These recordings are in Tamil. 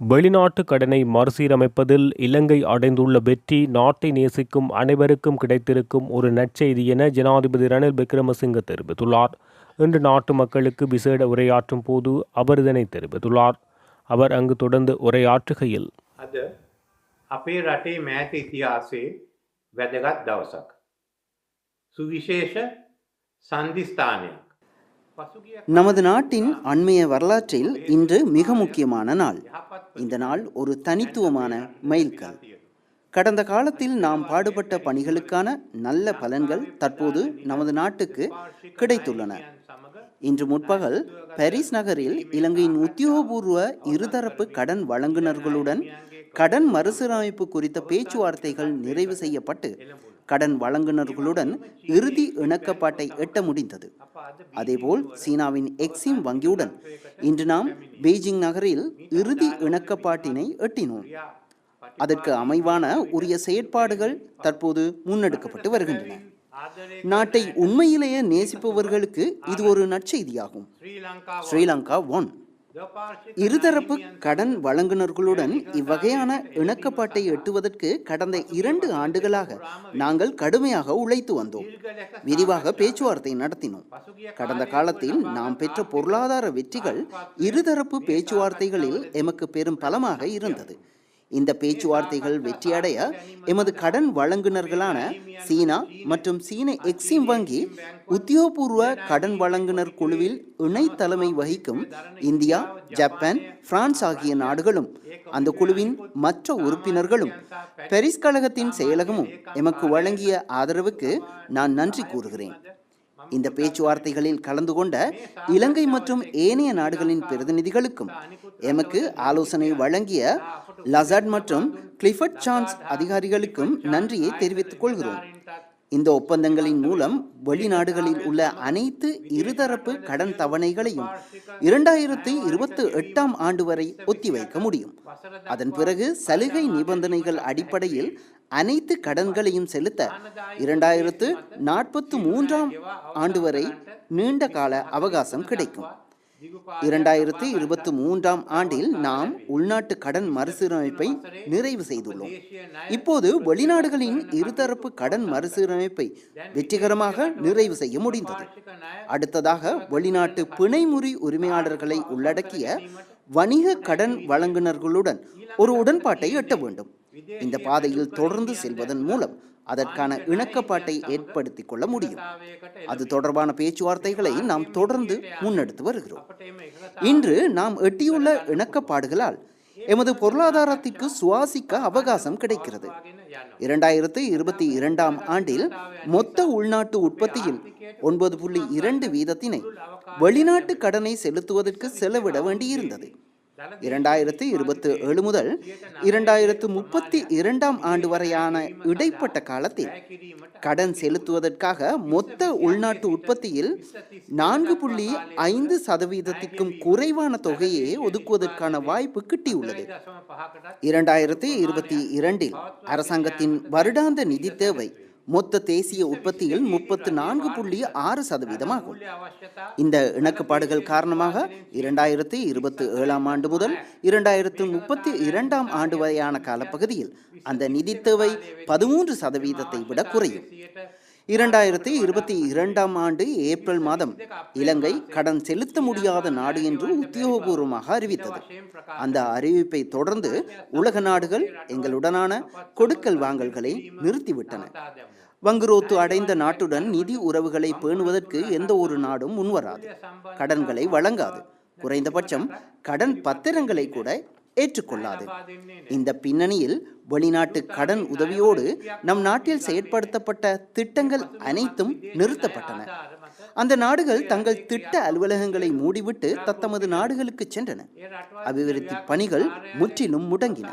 வெளிநாட்டு கடனை மறுசீரமைப்பதில் இலங்கை அடைந்துள்ள வெற்றி நாட்டை நேசிக்கும் அனைவருக்கும் கிடைத்திருக்கும் ஒரு நற்செய்தி என ஜனாதிபதி ரணில் விக்ரமசிங்க தெரிவித்துள்ளார் இன்று நாட்டு மக்களுக்கு விசேட உரையாற்றும் போது அவர் இதனை தெரிவித்துள்ளார் அவர் அங்கு தொடர்ந்து உரையாற்றுகையில் අද අපේ රටේ මෑත ඉතිහාසේ වැදගත් දවසක්. සුවිශේෂ සන්ධිස්ථානයක්. நமது நாட்டின் அண்மைய வரலாற்றில் இன்று மிக முக்கியமான நாள். இந்த நாள் ஒரு தனித்துவமான மைல்கல். கடந்த காலத்தில் நாம் பாடுபட்ட பணிகளுக்கான நல்ல பலன்கள் தற்போது நமது நாட்டுக்கு கிடைத்துள்ளன. இன்று முற்பகல் பாரிஸ் நகரில் இலங்கையின் உத்தியோகபூர்வ இருதரப்பு கடன் வழங்குநர்களுடன் கடன் மறுசீரமைப்பு குறித்த பேச்சுவார்த்தைகள் நிறைவு செய்யப்பட்டு கடன் வழங்குநர்களுடன் இறுதி இணக்கப்பாட்டை எட்ட முடிந்தது. அதேபோல் சீனாவின் எக்ஸிம் வங்கியுடன் இன்று நாம் பெய்ஜிங் நகரில் இறுதி இணக்கப்பாட்டினை எட்டினோம். அதற்கு அமைவான உரிய செயற்பாடுகள் தற்போது முன்னெடுக்கப்பட்டு வருகின்றன. நாட்டை உண்மையிலேயே நேசிப்பவர்களுக்கு இது ஒரு நற்செய்தியாகும். ஸ்ரீலங்கா ஒன். இருதரப்பு கடன் வழங்குனர்களுடன் இவ்வகையான இணக்கப்பாட்டை எட்டுவதற்கு கடந்த இரண்டு ஆண்டுகளாக நாங்கள் கடுமையாக உழைத்து வந்தோம். விரிவாக பேச்சுவார்த்தை நடத்தினோம். கடந்த காலத்தில் நாம் பெற்ற பொருளாதார வெற்றிகள் இருதரப்பு பேச்சுவார்த்தைகளில் எமக்கு பெரும் பலமாக இருந்தது. இந்த பேச்சுவார்த்தைகள் வெற்றியடைய எமது கடன் வழங்குனர்களான சீனா மற்றும் சீன எக்ஸிம் வங்கி உத்தியோகபூர்வ கடன் வழங்குனர் குழுவில் இணை தலைமை வகிக்கும் இந்தியா ஜப்பான் பிரான்ஸ் ஆகிய நாடுகளும் அந்த குழுவின் மற்ற உறுப்பினர்களும் பெரிஸ் கழகத்தின் செயலகமும் எமக்கு வழங்கிய ஆதரவுக்கு நான் நன்றி கூறுகிறேன். இந்த பேச்சுவார்த்தைகளில் கலந்து கொண்ட இலங்கை மற்றும் ஏனைய நாடுகளின் பிரதிநிதிகளுக்கும் எமக்கு ஆலோசனை வழங்கிய லசட் மற்றும் கிளிஃபர்ட் சான்ஸ் அதிகாரிகளுக்கும் நன்றியை தெரிவித்துக் கொள்கிறோம். இந்த ஒப்பந்தங்களின் மூலம் வெளிநாடுகளில் உள்ள அனைத்து இருதரப்பு கடன் தவணைகளையும் இரண்டாயிரத்தி இருபத்தி எட்டாம் ஆண்டு வரை ஒத்திவைக்க முடியும். அதன் பிறகு சலுகை நிபந்தனைகள் அடிப்படையில் அனைத்து கடன்களையும் செலுத்த இரண்டாயிரத்து நாற்பத்து மூன்றாம் ஆண்டு வரை நீண்ட கால அவகாசம் கிடைக்கும். இரண்டாயிரத்து இருபத்தி மூன்றாம் ஆண்டில் நாம் உள்நாட்டு கடன் மறுசீரமைப்பை நிறைவு செய்துள்ளோம். இப்போது வெளிநாடுகளின் இருதரப்பு கடன் மறுசீரமைப்பை வெற்றிகரமாக நிறைவு செய்ய முடிந்தது. அடுத்ததாக வெளிநாட்டு பிணைமுறி உரிமையாளர்களை உள்ளடக்கிய வணிக கடன் வழங்குனர்களுடன் ஒரு உடன்பாட்டை எட்ட வேண்டும். இந்த பாதையில் தொடர்ந்து செல்வதன் மூலம் அதற்கான இணக்கப்பாட்டை ஏற்படுத்திக் கொள்ள முடியும். அது தொடர்பான பேச்சுவார்த்தைகளை நாம் தொடர்ந்து முன்னெடுத்து வருகிறோம். இன்று நாம் எட்டியுள்ள இணக்கப்பாடுகளால் எமது பொருளாதாரத்திற்கு சுவாசிக்க அவகாசம் கிடைக்கிறது. இரண்டாயிரத்து இருபத்தி இரண்டாம் ஆண்டில் மொத்த உள்நாட்டு உற்பத்தியில் ஒன்பது புள்ளி இரண்டு வீதத்தினை வெளிநாட்டு கடனை செலுத்துவதற்கு செலவிட வேண்டியிருந்தது. இரண்டாயிரத்து இருபத்தி ஏழு முதல் இரண்டாயிரத்து முப்பத்தி இரண்டாம் ஆண்டு வரையான இடைப்பட்ட காலத்தில் கடன் செலுத்துவதற்காக மொத்த உள்நாட்டு உற்பத்தியில் நான்கு புள்ளி ஐந்து சதவீதத்திற்கும் குறைவான தொகையை ஒதுக்குவதற்கான வாய்ப்பு கிட்டியுள்ளது. இரண்டாயிரத்தி இருபத்தி இரண்டில் அரசாங்கத்தின் வருடாந்த நிதி தேவை மொத்த தேசிய உற்பத்தியில் முப்பத்து நான்கு புள்ளி ஆறு சதவீதமாகும் இந்த இணக்கப்பாடுகள் காரணமாக இரண்டாயிரத்தி இருபத்தி ஏழாம் ஆண்டு முதல் இரண்டாயிரத்து முப்பத்தி இரண்டாம் ஆண்டு வரையான காலப்பகுதியில் அந்த நிதி தேவை பதிமூன்று சதவீதத்தை விட குறையும். இரண்டாயிரத்தி இருபத்தி இரண்டாம் ஆண்டு ஏப்ரல் மாதம் இலங்கை கடன் செலுத்த முடியாத நாடு என்று உத்தியோகபூர்வமாக அறிவித்தது. அந்த அறிவிப்பை தொடர்ந்து உலக நாடுகள் எங்களுடனான கொடுக்கல் வாங்கல்களை நிறுத்திவிட்டன. வங்குரோத்து அடைந்த நாட்டுடன் நிதி உறவுகளை பேணுவதற்கு எந்த ஒரு நாடும் முன்வராது. கடன்களை வழங்காது. குறைந்தபட்சம் கடன் பத்திரங்களை கூட ஏற்றுக்கொள்ளாது. இந்த பின்னணியில் வெளிநாட்டு கடன் உதவியோடு நம் நாட்டில் செயற்படுத்தப்பட்ட திட்டங்கள் அனைத்தும் நிறுத்தப்பட்டன. அந்த நாடுகள் தங்கள் திட்ட அலுவலகங்களை மூடிவிட்டு தத்தமது நாடுகளுக்கு சென்றன. அபிவிருத்தி பணிகள் முற்றிலும் முடங்கின.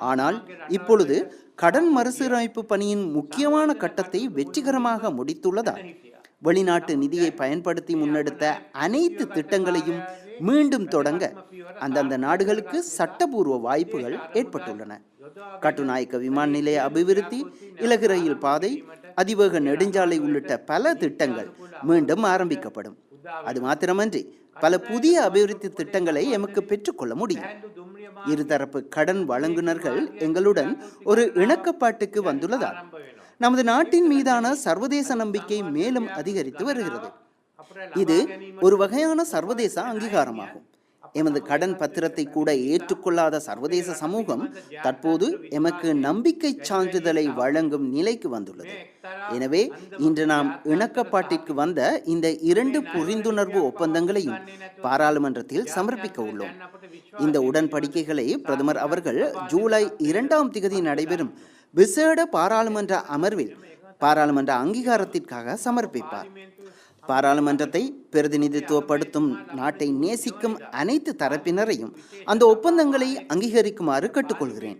ஆனால் இப்பொழுது கடன் மறுசீரமைப்பு பணியின் முக்கியமான கட்டத்தை வெற்றிகரமாக முடித்துள்ளதால் வெளிநாட்டு நிதியை பயன்படுத்தி முன்னெடுத்த அனைத்து திட்டங்களையும் மீண்டும் தொடங்க அந்தந்த நாடுகளுக்கு சட்டபூர்வ வாய்ப்புகள் ஏற்பட்டுள்ளன. கட்டுநாயக்க விமான நிலைய அபிவிருத்தி இலகு ரயில் பாதை அதிவேக நெடுஞ்சாலை உள்ளிட்ட பல திட்டங்கள் மீண்டும் ஆரம்பிக்கப்படும். அது மாத்திரமன்றி பல புதிய அபிவிருத்தி திட்டங்களை எமக்கு பெற்றுக்கொள்ள முடியும். இருதரப்பு கடன் வழங்குனர்கள் எங்களுடன் ஒரு இணக்கப்பாட்டுக்கு வந்துள்ளதால் நமது நாட்டின் மீதான சர்வதேச நம்பிக்கை மேலும் அதிகரித்து வருகிறது. இது ஒரு வகையான சர்வதேச அங்கீகாரமாகும். எமது கடன் பத்திரத்தை கூட ஏற்றுக்கொள்ளாத சர்வதேச சமூகம் தற்போது எமக்கு நம்பிக்கை சான்றிதழை வழங்கும் நிலைக்கு வந்துள்ளது. எனவே இன்று நாம் இணக்கப்பாட்டிற்கு வந்த இந்த இரண்டு புரிந்துணர்வு ஒப்பந்தங்களையும் பாராளுமன்றத்தில் சமர்ப்பிக்க உள்ளோம். இந்த உடன்படிக்கைகளை பிரதமர் அவர்கள் ஜூலை இரண்டாம் திகதி நடைபெறும் விசேட பாராளுமன்ற அமர்வில் பாராளுமன்ற அங்கீகாரத்திற்காக சமர்ப்பிப்பார். பாராளுமன்றத்தை பிரதிநிதித்துவப்படுத்தும் நாட்டை நேசிக்கும் அனைத்து தரப்பினரையும் அந்த ஒப்பந்தங்களை அங்கீகரிக்குமாறு கேட்டுக்கொள்கிறேன்.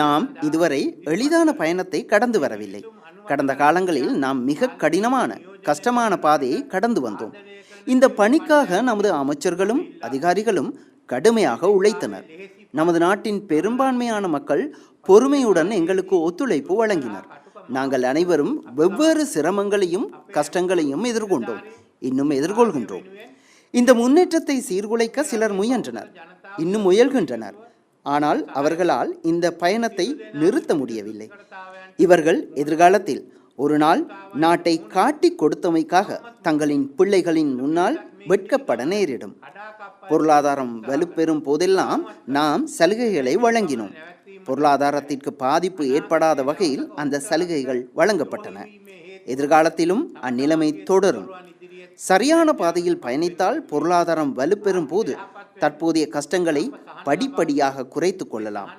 நாம் இதுவரை எளிதான பயணத்தை கடந்து வரவில்லை. கடந்த காலங்களில் நாம் மிக கடினமான கஷ்டமான பாதையை கடந்து வந்தோம். இந்த பணிக்காக நமது அமைச்சர்களும் அதிகாரிகளும் கடுமையாக உழைத்தனர். நமது நாட்டின் பெரும்பான்மையான மக்கள் பொறுமையுடன் எங்களுக்கு ஒத்துழைப்பு வழங்கினர். நாங்கள் அனைவரும் வெவ்வேறு சிரமங்களையும் கஷ்டங்களையும் எதிர்கொண்டோம். இன்னும் எதிர்கொள்கின்றோம். இந்த முன்னேற்றத்தை சீர்குலைக்க சிலர் முயன்றனர். இன்னும் முயல்கின்றனர். ஆனால் அவர்களால் இந்த பயணத்தை நிறுத்த முடியவில்லை. இவர்கள் எதிர்காலத்தில் ஒரு நாள் நாட்டை காட்டிக் கொடுத்தமைக்காக தங்களின் பிள்ளைகளின் முன்னால் வெட்கப்பட நேரிடும். பொருளாதாரம் வலுப்பெறும் போதெல்லாம் நாம் சலுகைகளை வழங்கினோம். பொருளாதாரத்திற்கு பாதிப்பு ஏற்படாத வகையில் அந்த சலுகைகள் வழங்கப்பட்டன. எதிர்காலத்திலும் அந்நிலைமை தொடரும். சரியான பாதையில் பயணித்தால் பொருளாதாரம் வலுப்பெறும் போது தற்போதைய கஷ்டங்களை படிப்படியாக குறைத்து கொள்ளலாம்.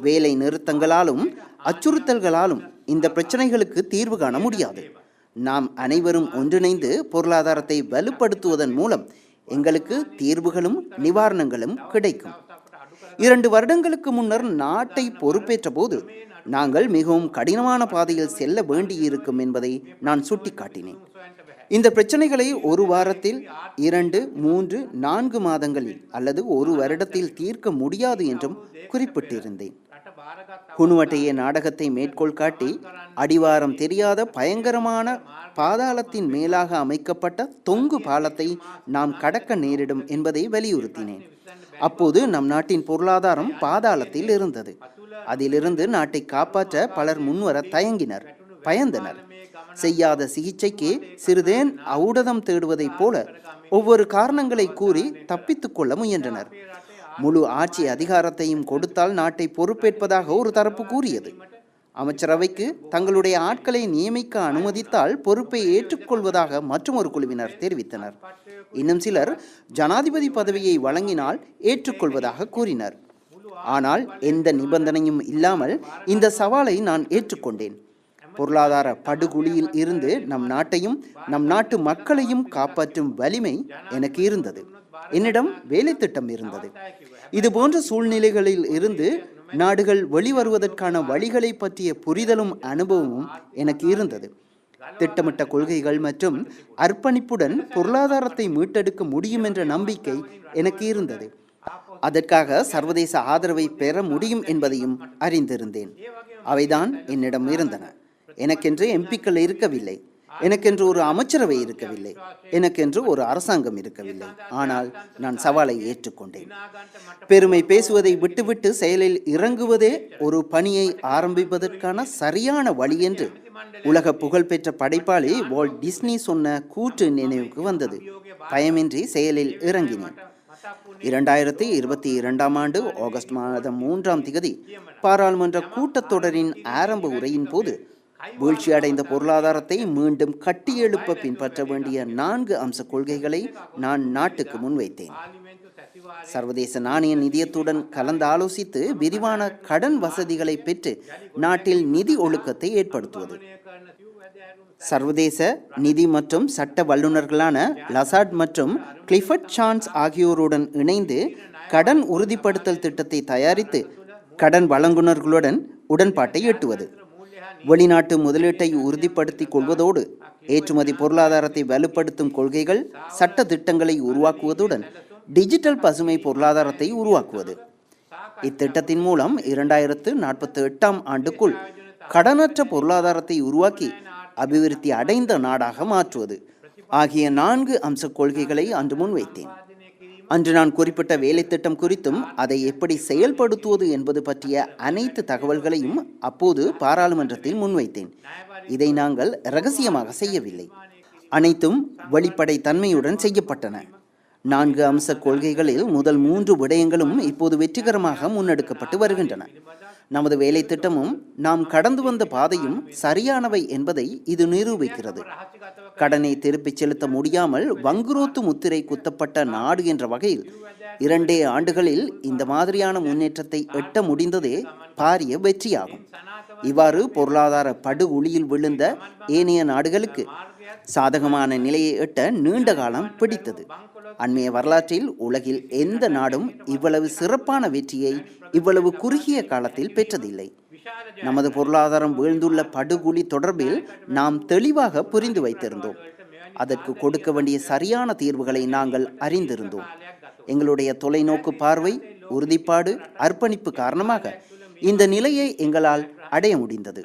வேலை நிறுத்தங்களாலும் அச்சுறுத்தல்களாலும் இந்த பிரச்சனைகளுக்கு தீர்வு காண முடியாது. நாம் அனைவரும் ஒன்றிணைந்து பொருளாதாரத்தை வலுப்படுத்துவதன் மூலம் எங்களுக்கு தீர்வுகளும் நிவாரணங்களும் கிடைக்கும். இரண்டு வருடங்களுக்கு முன்னர் நாட்டை பொறுப்பேற்ற போது நாங்கள் மிகவும் கடினமான பாதையில் செல்ல வேண்டியிருக்கும் என்பதை நான் சுட்டிக்காட்டினேன். இந்த பிரச்சனைகளை ஒரு வாரத்தில் இரண்டு மூன்று நான்கு மாதங்களில் அல்லது ஒரு வருடத்தில் தீர்க்க முடியாது என்றும் குறிப்பிட்டிருந்தேன். குணுவட்டைய நாடகத்தை மேற்கோள் காட்டி அடிவாரம் தெரியாத பயங்கரமான பாதாளத்தின் மேலாக அமைக்கப்பட்ட தொங்கு பாலத்தை நாம் கடக்க நேரிடும் என்பதை வலியுறுத்தினேன். அப்போது நம் நாட்டின் பொருளாதாரம் பாதாளத்தில் இருந்தது. அதிலிருந்து நாட்டை காப்பாற்ற பலர் முன்வர தயங்கினர் பயந்தனர். செய்யாத சிகிச்சைக்கு சிறிதேன் ஔடதம் தேடுவதைப் போல ஒவ்வொரு காரணங்களை கூறி தப்பித்துக் கொள்ள முயன்றனர். முழு ஆட்சி அதிகாரத்தையும் கொடுத்தால் நாட்டை பொறுப்பேற்பதாக ஒரு தரப்பு கூறியது. அமைச்சரவைக்கு தங்களுடைய ஆட்களை நியமிக்க அனுமதித்தால் பொறுப்பை ஏற்றுக்கொள்வதாக மற்றும் ஒரு குழுவினர் தெரிவித்தனர். இன்னும் சிலர் ஜனாதிபதி பதவியை வழங்கினால் ஏற்றுக்கொள்வதாக கூறினர். ஆனால் எந்த நிபந்தனையும் இல்லாமல் இந்த சவாலை நான் ஏற்றுக்கொண்டேன். பொருளாதார படுகுழியில் இருந்து நம் நாட்டையும் நம் நாட்டு மக்களையும் காப்பாற்றும் வலிமை எனக்கு இருந்தது. என்னிடம் வேலை திட்டம் இருந்தது. இது போன்ற சூழ்நிலைகளில் இருந்து நாடுகள் வெளிவருவதற்கான வழிகளை பற்றிய புரிதலும் அனுபவமும் எனக்கு இருந்தது. திட்டமிட்ட கொள்கைகள் மற்றும் அர்ப்பணிப்புடன் பொருளாதாரத்தை மீட்டெடுக்க முடியும் என்ற நம்பிக்கை எனக்கு இருந்தது. அதற்காக சர்வதேச ஆதரவை பெற முடியும் என்பதையும் அறிந்திருந்தேன். அவைதான் என்னிடம் இருந்தன. எனக்கென்று எம்பிக்கள் இருக்கவில்லை. எனக்கென்று ஒரு அமைச்சரவை இருக்கவில்லை. எனக்கென்று ஒரு அரசாங்கம் இருக்கவில்லை. ஆனால் நான் சவாலை ஏற்றுக்கொண்டேன். பெருமை பேசுவதை விட்டுவிட்டு செயலில் இறங்குவதே ஒரு பணியை ஆரம்பிப்பதற்கான சரியான வழி என்று உலக புகழ்பெற்ற படைப்பாளி வால்ட் டிஸ்னி சொன்ன கூற்று நினைவுக்கு வந்தது. பயமின்றி செயலில் இறங்கினேன். இரண்டாயிரத்தி இருபத்தி இரண்டாம் ஆண்டு ஆகஸ்ட் மாதம் மூன்றாம் திகதி பாராளுமன்ற கூட்டத்தொடரின் ஆரம்ப உரையின் போது வீழ்ச்சியடைந்த பொருளாதாரத்தை மீண்டும் கட்டியெழுப்ப பின்பற்ற வேண்டிய நான்கு அம்ச கொள்கைகளை நான் நாட்டுக்கு முன்வைத்தேன். சர்வதேச நாணய நிதியத்துடன் கலந்து ஆலோசித்து விரிவான கடன் வசதிகளை பெற்று நாட்டில் நிதி ஒழுக்கத்தை ஏற்படுத்துவது. சர்வதேச நிதி மற்றும் சட்ட வல்லுநர்களான லசாட் மற்றும் கிளிஃபர்ட் சான்ஸ் ஆகியோருடன் இணைந்து கடன் உறுதிப்படுத்தல் திட்டத்தை தயாரித்து கடன் வழங்குனர்களுடன் உடன்பாட்டை எட்டுவது. வெளிநாட்டு முதலீட்டை உறுதிப்படுத்திக் கொள்வதோடு ஏற்றுமதி பொருளாதாரத்தை வலுப்படுத்தும் கொள்கைகள் சட்ட திட்டங்களை உருவாக்குவதுடன் டிஜிட்டல் பசுமை பொருளாதாரத்தை உருவாக்குவது. இத்திட்டத்தின் மூலம் இரண்டாயிரத்து நாற்பத்தி எட்டாம் ஆண்டுக்குள் கடனற்ற பொருளாதாரத்தை உருவாக்கி அபிவிருத்தி அடைந்த நாடாக மாற்றுவது. ஆகிய நான்கு அம்ச கொள்கைகளை அன்று முன்வைத்தேன். அன்று நான் குறிப்பிட்ட வேலை திட்டம் குறித்தும் அதை எப்படி செயல்படுத்துவது என்பது பற்றிய அனைத்து தகவல்களையும் அப்போது பாராளுமன்றத்தில் முன்வைத்தேன். இதை நாங்கள் ரகசியமாக செய்யவில்லை. அனைத்தும் வெளிப்படை தன்மையுடன் செய்யப்பட்டன. நான்கு அம்ச கொள்கைகளில் முதல் மூன்று விடயங்களும் இப்போது வெற்றிகரமாக முன்னெடுக்கப்பட்டு வருகின்றன. நமது வேலை திட்டமும் நாம் கடந்து வந்த பாதையும் சரியானவை என்பதை இது நிரூபிக்கிறது. கடனை திருப்பிச் செலுத்த முடியாமல் வங்குரோத்து முத்திரை குத்தப்பட்ட நாடு என்ற வகையில் இரண்டே ஆண்டுகளில் இந்த மாதிரியான முன்னேற்றத்தை எட்ட முடிந்ததே பாரிய வெற்றியாகும். இவ்வாறு பொருளாதார படுகுழியில் விழுந்த ஏனைய நாடுகளுக்கு சாதகமான நிலையை எட்ட நீண்ட காலம் பிடித்தது. அண்மைய வரலாற்றில் உலகில் எந்த நாடும் இவ்வளவு சிறப்பான வெற்றியை இவ்வளவு குறுகிய காலத்தில் பெற்றதில்லை. நமது பொருளாதாரம் வீழ்ந்துள்ள படுகுழி தொடர்பில் நாம் தெளிவாக புரிந்து வைத்திருந்தோம். அதற்கு கொடுக்க வேண்டிய சரியான தீர்வுகளை நாங்கள் அறிந்திருந்தோம். எங்களுடைய தொலைநோக்கு பார்வை உறுதிப்பாடு அர்ப்பணிப்பு காரணமாக இந்த நிலையை எங்களால் அடைய முடிந்தது.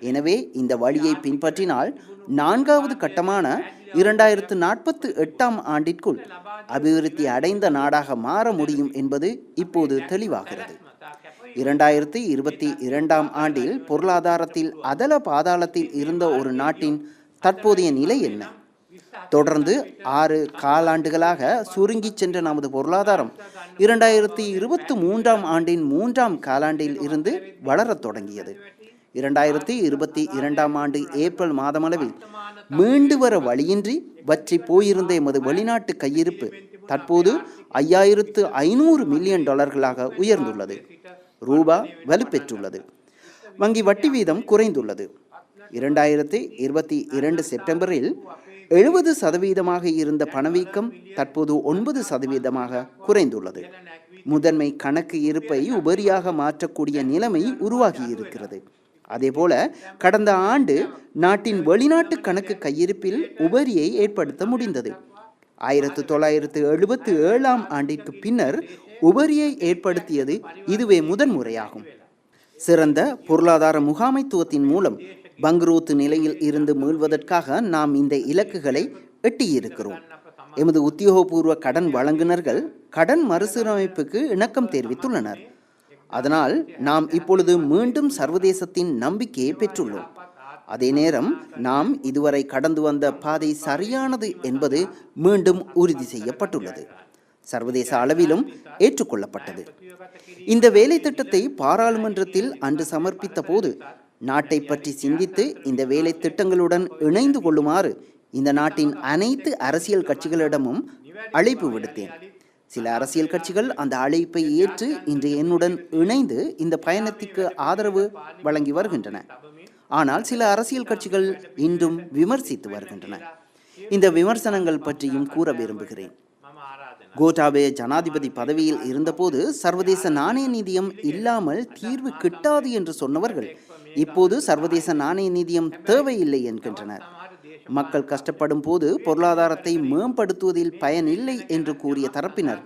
எனவே இந்த வழியை பின்பற்றினால் நான்காவது கட்டமான இரண்டாயிரத்து நாற்பத்து எட்டாம் ஆண்டிற்குள் அபிவிருத்தி அடைந்த நாடாக மாற முடியும் என்பது இப்போது தெளிவாகிறது. இரண்டாயிரத்தி இருபத்தி இரண்டாம் ஆண்டில் பொருளாதாரத்தில் அதல பாதாளத்தில் இருந்த ஒரு நாட்டின் தற்போதைய நிலை என்ன? தொடர்ந்து ஆறு காலாண்டுகளாக சுருங்கி சென்ற நமது பொருளாதாரம் இரண்டாயிரத்தி இருபத்தி மூன்றாம் ஆண்டின் மூன்றாம் காலாண்டில் இருந்து வளரத் தொடங்கியது. இரண்டாயிரத்தி இருபத்தி இரண்டாம் ஆண்டு ஏப்ரல் மாதமளவில் மீண்டு வர வழியின்றி வற்றி போயிருந்த எமது வெளிநாட்டு கையிருப்பு தற்போது ஐயாயிரத்து ஐநூறு மில்லியன் டாலர்களாக உயர்ந்துள்ளது. ரூபா வலுப்பெற்றுள்ளது. வங்கி வட்டி வீதம் குறைந்துள்ளது. இரண்டாயிரத்தி இருபத்தி இரண்டு செப்டம்பரில் எழுபது சதவீதமாக இருந்த பணவீக்கம் தற்போது ஒன்பது சதவீதமாக குறைந்துள்ளது. முதன்மை கணக்கு இருப்பை உபரியாக மாற்றக்கூடிய நிலைமை உருவாகி இருக்கிறது அதேபோல கடந்த ஆண்டு நாட்டின் வெளிநாட்டு கணக்கு கையிருப்பில் உபரியை ஏற்படுத்த முடிந்தது. ஆயிரத்து தொள்ளாயிரத்து எழுபத்து ஏழாம் ஆண்டிற்கு பின்னர் உபரியை ஏற்படுத்தியது இதுவே முதன்முறையாகும் சிறந்த பொருளாதார முகாமைத்துவத்தின் மூலம் பங்குரோத்து நிலையில் இருந்து மீள்வதற்காக நாம் இந்த இலக்குகளை எட்டியிருக்கிறோம். எமது உத்தியோகபூர்வ கடன் வழங்குனர்கள் கடன் மறுசீரமைப்புக்கு இணக்கம் தெரிவித்துள்ளனர். அதனால் நாம் இப்பொழுது மீண்டும் சர்வதேசத்தின் நம்பிக்கையை பெற்றுள்ளோம். அதே நேரம் நாம் இதுவரை கடந்து வந்த பாதை சரியானது என்பது மீண்டும் உறுதி செய்யப்பட்டுள்ளது. சர்வதேச அளவிலும் ஏற்றுக்கொள்ளப்பட்டது. இந்த வேலை திட்டத்தை பாராளுமன்றத்தில் அன்று சமர்ப்பித்த போது நாட்டை பற்றி சிந்தித்து இந்த வேலை திட்டங்களுடன் இணைந்து கொள்ளுமாறு இந்த நாட்டின் அனைத்து அரசியல் கட்சிகளிடமும் அழைப்பு விடுத்தேன். சில அரசியல் கட்சிகள் அந்த அழைப்பை ஏற்று இன்று என்னுடன் இணைந்து இந்த பயணத்திற்கு ஆதரவு வழங்கி வருகின்றன. ஆனால் சில அரசியல் கட்சிகள் இன்றும் விமர்சித்து வருகின்றன. இந்த விமர்சனங்கள் பற்றியும் கூற விரும்புகிறேன். கோட்டாபே ஜனாதிபதி பதவியில் இருந்தபோது சர்வதேச நாணய நிதியம் இல்லாமல் தீர்வு கிட்டாது என்று சொன்னவர்கள் இப்போது சர்வதேச நாணய நிதியம் தேவையில்லை என்கின்றனர். மக்கள் கஷ்டப்படும் போது பொருளாதாரத்தை மேம்படுத்துவதில் பயனில்லை என்று கூறிய தரப்பினர்.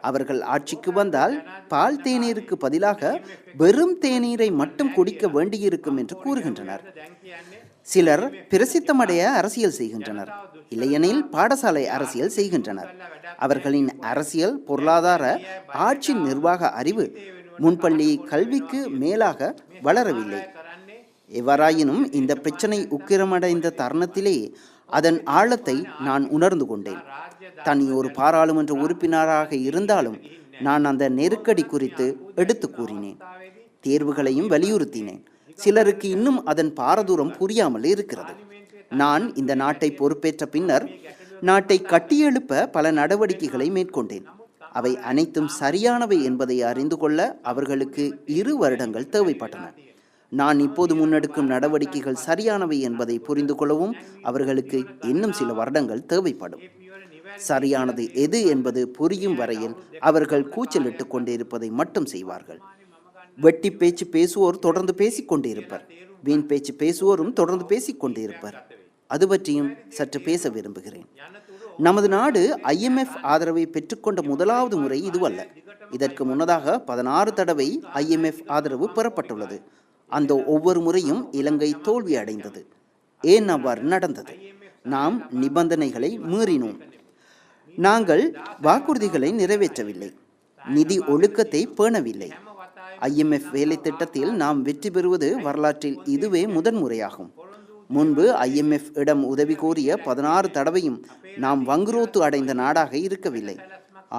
அவர்கள் ஆட்சிக்கு வந்தால் பால் தேநீருக்கு பதிலாக வெறும் தேநீரை மட்டும் குடிக்க வேண்டியிருக்கும் என்று கூறுகின்றனர். சிலர் பிரசித்தமடைய அரசியல் செய்கின்றனர். இல்லையெனில் பாடசாலை அரசியல் செய்கின்றனர். அவர்களின் அரசியல் பொருளாதார ஆட்சி நிர்வாக அறிவு முன்பள்ளி கல்விக்கு மேலாக வளரவில்லை. எவ்வாறாயினும் இந்த பிரச்சனை உக்கிரமடைந்த தருணத்திலே அதன் ஆழத்தை நான் உணர்ந்து கொண்டேன். தனி ஒரு பாராளுமன்ற உறுப்பினராக இருந்தாலும் நான் அந்த நெருக்கடி குறித்து எடுத்து கூறினேன். தேர்வுகளையும் வலியுறுத்தினேன். சிலருக்கு இன்னும் அதன் பாரதூரம் புரியாமல் இருக்கிறது. நான் இந்த நாட்டை பொறுப்பேற்ற பின்னர் நாட்டை கட்டியெழுப்ப பல நடவடிக்கைகளை மேற்கொண்டேன். அவை அனைத்தும் சரியானவை என்பதை அறிந்து கொள்ள அவர்களுக்கு இரு வருடங்கள் தேவைப்பட்டன. நான் இப்போது முன்னெடுக்கும் நடவடிக்கைகள் சரியானவை என்பதை புரிந்து கொள்ளவும் அவர்களுக்கு இன்னும் சில வருடங்கள் தேவைப்படும். சரியானது எது என்பது புரியும் வரையில் அவர்கள் கூச்சலிட்டு கொண்டிருப்பதை மட்டும் செய்வார்கள். வெட்டி பேச்சு பேசுவோர் தொடர்ந்து பேசிக் இருப்பர் வீண் பேச்சு பேசுவோரும் தொடர்ந்து பேசிக் இருப்பர் அது பற்றியும் சற்று பேச விரும்புகிறேன். நமது நாடு ஐஎம்எஃப் ஆதரவை பெற்றுக்கொண்ட முதலாவது முறை இதுவல்ல. இதற்கு முன்னதாக பதினாறு தடவை ஐஎம்எஃப் ஆதரவு பெறப்பட்டுள்ளது. அந்த ஒவ்வொரு முறையும் இலங்கை தோல்வி அடைந்தது. ஏன் அவ்வாறு நடந்தது? நாம் நிபந்தனைகளை மீறினோம். நாங்கள் வாக்குறுதிகளை நிறைவேற்றவில்லை. நிதி ஒழுக்கத்தை பேணவில்லை. ஐஎம்எஃப் வேலை திட்டத்தில் நாம் வெற்றி பெறுவது வரலாற்றில் இதுவே முதன்முறையாகும் முன்பு ஐஎம்எஃப் இடம் உதவி கோரிய பதினாறு தடவையும் நாம் வங்குரோத்து அடைந்த நாடாக இருக்கவில்லை.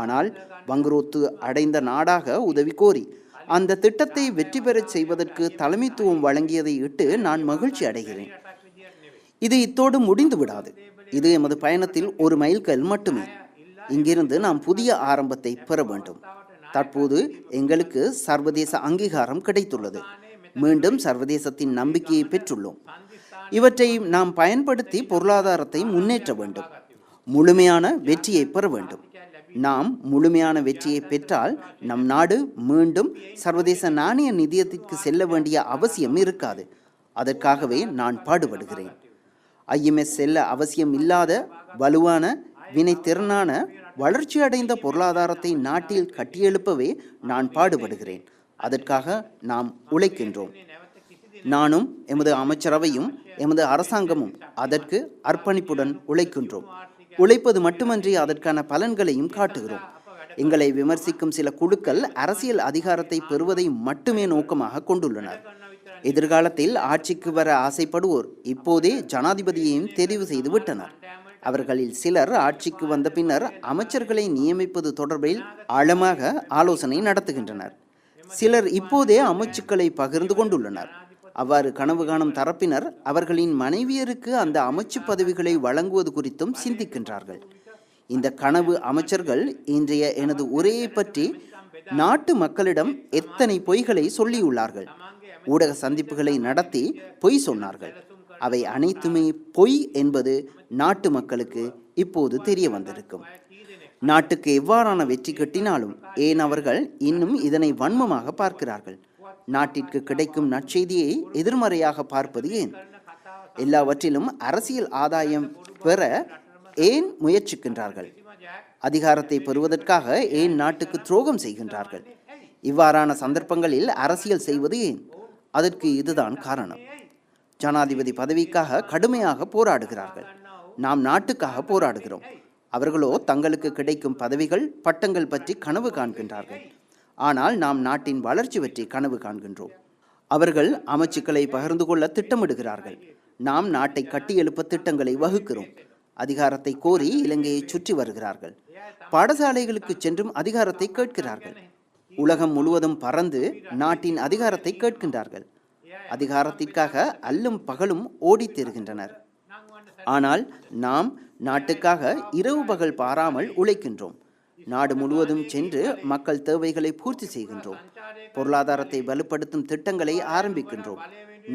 ஆனால் வங்குரோத்து அடைந்த நாடாக உதவி கோரி அந்த திட்டத்தை வெற்றி பெறச் செய்வதற்கு தலைமைத்துவம் வழங்கியதை இட்டு நான் மகிழ்ச்சி அடைகிறேன். இது இத்தோடு முடிந்து விடாது. இது எமது பயணத்தில் ஒரு மைல்கல் மட்டுமே. இங்கிருந்து நாம் புதிய ஆரம்பத்தை பெற வேண்டும். தற்போது எங்களுக்கு சர்வதேச அங்கீகாரம் கிடைத்துள்ளது. மீண்டும் சர்வதேசத்தின் நம்பிக்கையை பெற்றுள்ளோம். இவற்றை நாம் பயன்படுத்தி பொருளாதாரத்தை முன்னேற்ற வேண்டும். முழுமையான வெற்றியை பெற வேண்டும். நாம் முழுமையான வெற்றியை பெற்றால் நம் நாடு மீண்டும் சர்வதேச நாணய நிதியத்திற்கு செல்ல வேண்டிய அவசியம் இருக்காது. அதற்காகவே நான் பாடுபடுகிறேன். ஐஎம்எஸ் செல்ல அவசியம் இல்லாத வலுவான வினைத்திறனான வளர்ச்சியடைந்த பொருளாதாரத்தை நாட்டில் கட்டியெழுப்பவே நான் பாடுபடுகிறேன். அதற்காக நாம் உழைக்கின்றோம். நானும் எமது அமைச்சரவையும் எமது அரசாங்கமும் அதற்கு அர்ப்பணிப்புடன் உழைக்கின்றோம். உழைப்பது மட்டுமன்றி அதற்கான பலன்களையும் காட்டுகிறோம். எங்களை விமர்சிக்கும் சில குழுக்கள் அரசியல் அதிகாரத்தை பெறுவதை மட்டுமே நோக்கமாக கொண்டுள்ளனர். எதிர்காலத்தில் ஆட்சிக்கு வர ஆசைப்படுவோர் இப்போதே ஜனாதிபதியையும் தெரிவு செய்து விட்டனர். அவர்களில் சிலர் ஆட்சிக்கு வந்த பின்னர் அமைச்சர்களை நியமிப்பது தொடர்பில் ஆழமாக ஆலோசனை நடத்துகின்றனர். சிலர் இப்போதே அமைச்சுக்களை பகிர்ந்து கொண்டுள்ளனர். அவ்வாறு கனவு காணும் தரப்பினர் அவர்களின் மனைவியருக்கு அந்த அமைச்சு பதவிகளை வழங்குவது குறித்தும் சிந்திக்கின்றார்கள். இந்த கனவு அமைச்சர்கள் இன்றைய எனது உரையை பற்றி நாட்டு மக்களிடம் எத்தனை பொய்களை சொல்லியுள்ளார்கள்? ஊடக சந்திப்புகளை நடத்தி பொய் சொன்னார்கள். அவை அனைத்துமே பொய் என்பது நாட்டு மக்களுக்கு இப்போது தெரிய வந்திருக்கும். நாட்டுக்கு எவ்வாறான வெற்றி கட்டினாலும் ஏன் அவர்கள் இன்னும் இதனை வன்மமாக பார்க்கிறார்கள்? நாட்டிற்கு கிடைக்கும் நற்செய்தியை எதிர்மறையாக பார்ப்பது ஏன்? எல்லாவற்றிலும் அரசியல் ஆதாயம் பெற ஏன் முயற்சிக்கின்றார்கள்? அதிகாரத்தை பெறுவதற்காக ஏன் நாட்டுக்கு துரோகம் செய்கின்றார்கள்? இவ்வாறான சந்தர்ப்பங்களில் அரசியல் செய்வது ஏன்? அதற்கு இதுதான் காரணம். ஜனாதிபதி பதவிக்காக கடுமையாக போராடுகிறார்கள். நாம் நாட்டுக்காக போராடுகிறோம். அவர்களோ தங்களுக்கு கிடைக்கும் பதவிகள் பட்டங்கள் பற்றி கனவு காண்கின்றார்கள். ஆனால் நாம் நாட்டின் வளர்ச்சி பற்றி கனவு காண்கின்றோம். அவர்கள் அமைச்சுக்களை பகிர்ந்து கொள்ள திட்டமிடுகிறார்கள். நாம் நாட்டை கட்டியெழுப்ப திட்டங்களை வகுக்கிறோம். அதிகாரத்தை கோரி இலங்கையை சுற்றி வருகிறார்கள். பாடசாலைகளுக்கு சென்றும் அதிகாரத்தை கேட்கிறார்கள். உலகம் முழுவதும் பறந்து நாட்டின் அதிகாரத்தை கேட்கின்றார்கள். அதிகாரத்திற்காக அல்லும் பகலும் ஓடித் தருகின்றனர். ஆனால் நாம் நாட்டுக்காக இரவு பகல் பாராமல் உழைக்கின்றோம். நாடு முழுவதும் சென்று மக்கள் தேவைகளை பூர்த்தி செய்கின்றோம். பொருளாதாரத்தை வலுப்படுத்தும் திட்டங்களை ஆரம்பிக்கின்றோம்.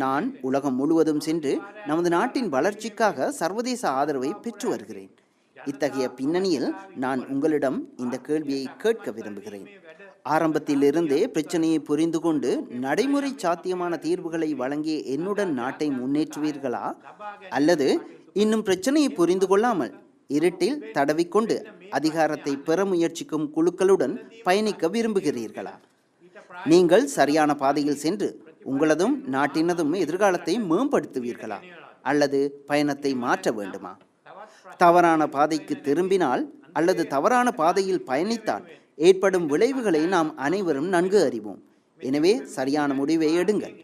நான் உலகம் முழுவதும் சென்று நமது நாட்டின் வளர்ச்சிக்காக சர்வதேச ஆதரவை பெற்று வருகிறேன். இத்தகைய பின்னணியில் நான் உங்களிடம் இந்த கேள்வியை கேட்க விரும்புகிறேன். ஆரம்பத்திலிருந்தே பிரச்சனையை புரிந்து கொண்டு நடைமுறை சாத்தியமான தீர்வுகளை வழங்கிய என்னுடன் நாட்டை முன்னேற்றுவீர்களா? அல்லது இன்னும் பிரச்சனையை புரிந்து கொள்ளாமல் இருட்டில் தடவிக்கொண்டு அதிகாரத்தை பெற முயற்சிக்கும் குழுக்களுடன் பயணிக்க விரும்புகிறீர்களா? நீங்கள் சரியான பாதையில் சென்று உங்களதும் நாட்டினதும் எதிர்காலத்தை மேம்படுத்துவீர்களா? அல்லது பயணத்தை மாற்ற வேண்டுமா? தவறான பாதைக்கு திரும்பினால் அல்லது தவறான பாதையில் பயணித்தால் ஏற்படும் விளைவுகளை நாம் அனைவரும் நன்கு அறிவோம். எனவே சரியான முடிவை எடுங்கள்.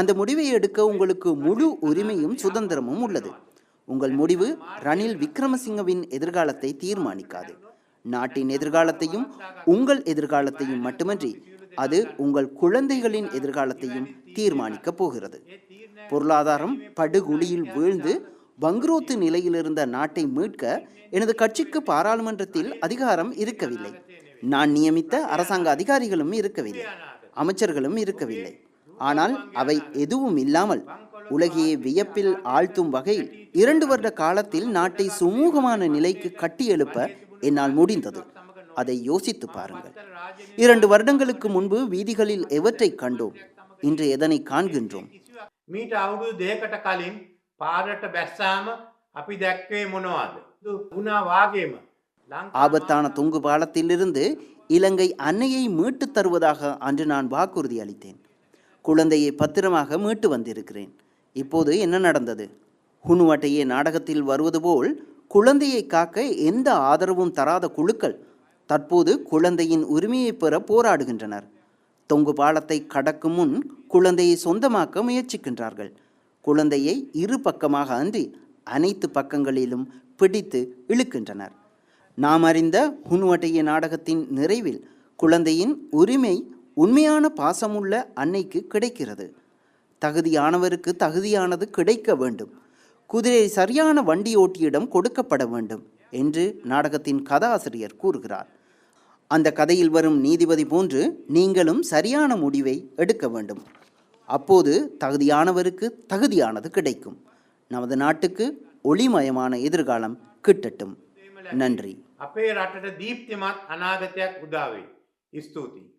அந்த முடிவை எடுக்க உங்களுக்கு முழு உரிமையும் சுதந்திரமும் உள்ளது. உங்கள் முடிவு ரணில் விக்ரமசிங்கவின் எதிர்காலத்தை தீர்மானிக்காது. நாட்டின் எதிர்காலத்தையும் உங்கள் எதிர்காலத்தையும் மட்டுமன்றி அது உங்கள் குழந்தைகளின் எதிர்காலத்தையும் தீர்மானிக்கப் போகிறது. பொருளாதாரம் படுகுழியில் வீழ்ந்து வங்குரோத்து நிலையிலிருந்த நாட்டை மீட்க எனது கட்சிக்கு பாராளுமன்றத்தில் அதிகாரம் இருக்கவில்லை. நான் நியமித்த அரசாங்க அதிகாரிகளும் இருக்கவில்லை. அமைச்சர்களும் இருக்கவில்லை. ஆனால் அவை எதுவும் இல்லாமல் உலகையே வியப்பில் ஆழ்த்தும் வகையில் இரண்டு வருட காலத்தில் நாட்டை சுமூகமான நிலைக்கு கட்டியெழுப்ப என்னால் முடிந்தது அதை யோசித்து பாருங்கள் இரண்டு வருடங்களுக்கு முன்பு வீதிகளில் எவற்றை கண்டோம் இன்று எதனை காண்கின்றோம் මීට අවුරුදු දෙකට කලින් පාරට බැස්සාම අපි දැක්වේ මොනවාද. වුණා වාගේම ලංකා ஆபத்தான தொங்கு பாலத்திலிருந்து இலங்கை அன்னையை மீட்டுத் தருவதாக அன்று நான் வாக்குறுதி அளித்தேன் குழந்தையை பத்திரமாக மீட்டு வந்திருக்கிறேன் இப்போது என்ன நடந்தது? ஹுனுவட்டையே நாடகத்தில் வருவது போல் குழந்தையை காக்க எந்த ஆதரவும் தராத குழுக்கள் தற்போது குழந்தையின் உரிமையை பெற போராடுகின்றனர். தொங்கு பாலத்தை கடக்கும் முன் குழந்தையை சொந்தமாக்க முயற்சிக்கின்றார்கள். குழந்தையை இரு பக்கமாக அன்றி அனைத்து பக்கங்களிலும் பிடித்து இழுக்கின்றனர். நாம் அறிந்த ஹுன்வட்டைய நாடகத்தின் நிறைவில் குழந்தையின் உரிமை உண்மையான பாசமுள்ள அன்னைக்கு கிடைக்கிறது. தகுதியானவருக்கு தகுதியானது கிடைக்க வேண்டும். குதிரை சரியான வண்டி ஓட்டியிடம் கொடுக்கப்பட வேண்டும் என்று நாடகத்தின் கதாசிரியர் கூறுகிறார். அந்த கதையில் வரும் நீதிபதி போன்று நீங்களும் சரியான முடிவை எடுக்க வேண்டும். அப்போது தகுதியானவருக்கு தகுதியானது கிடைக்கும். நமது நாட்டுக்கு ஒளிமயமான எதிர்காலம் கிட்டட்டும். நன்றி. அப்பே ராட்டட அநாகத்தியாக உதாவி ஸ்தூதி